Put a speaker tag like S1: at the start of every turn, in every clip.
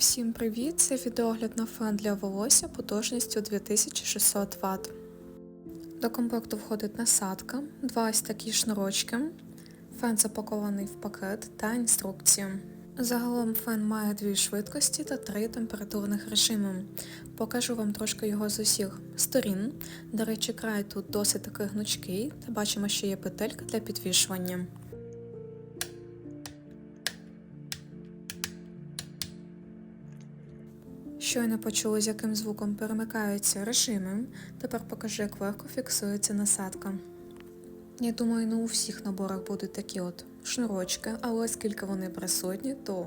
S1: Всім привіт! Це відеогляд на фен для волосся потужністю 2600 Вт. До комплекту входить насадка, два ось такі шнурочки, фен запакований в пакет та інструкцію. Загалом фен має дві швидкості та три температурних режими. Покажу вам трошки його з усіх сторін. До речі, край тут досить таки гнучкий, та бачимо, що є петелька для підвішування. Щойно почули, з яким звуком перемикаються режими. Тепер покажу, як легко фіксується насадка. Я думаю, не у всіх наборах будуть такі от шнурочки, але оскільки вони присутні, то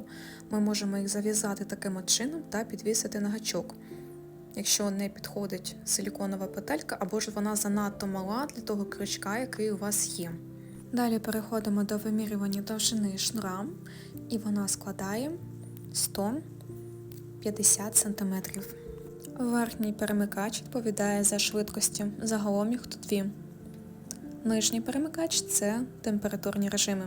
S1: ми можемо їх зав'язати таким от чином та підвісити на гачок. Якщо не підходить силіконова петелька, або ж вона занадто мала для того крючка, який у вас є. Далі переходимо до вимірювання довжини шнура, і вона складає 100 50 см. Верхній перемикач відповідає за швидкості, загалом їх тут дві. Нижній перемикач це температурні режими.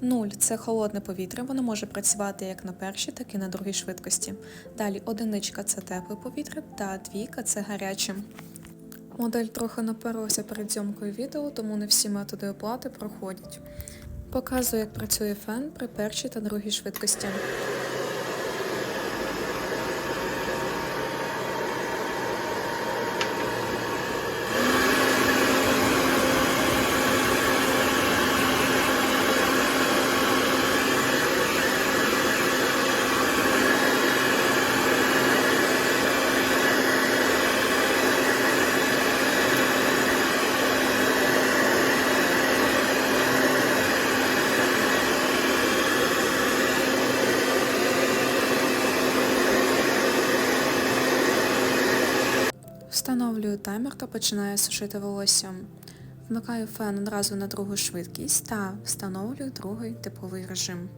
S1: 0 це холодне повітря, воно може працювати як на першій, так і на другій швидкості. Далі одиничка це тепле повітря та двійка це гаряче. Модель трохи наперлася перед зйомкою відео, тому не всі методи оплати проходять. Показую, як працює фен при першій та другій швидкості. Встановлюю таймер та починаю сушити волосся. Вмикаю фен одразу на другу швидкість та встановлюю другий тепловий режим.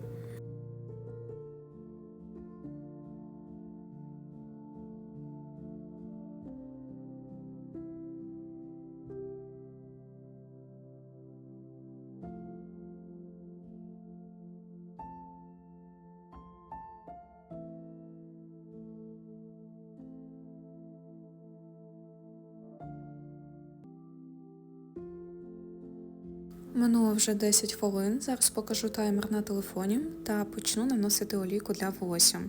S1: Минуло вже 10 хвилин. Зараз покажу таймер на телефоні та почну наносити олійку для волосся.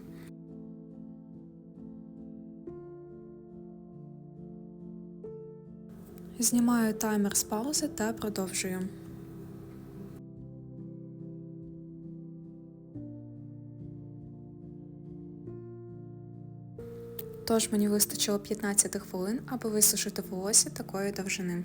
S1: Знімаю таймер з паузи та продовжую. Тож мені вистачило 15 хвилин, аби висушити волосся такої довжини.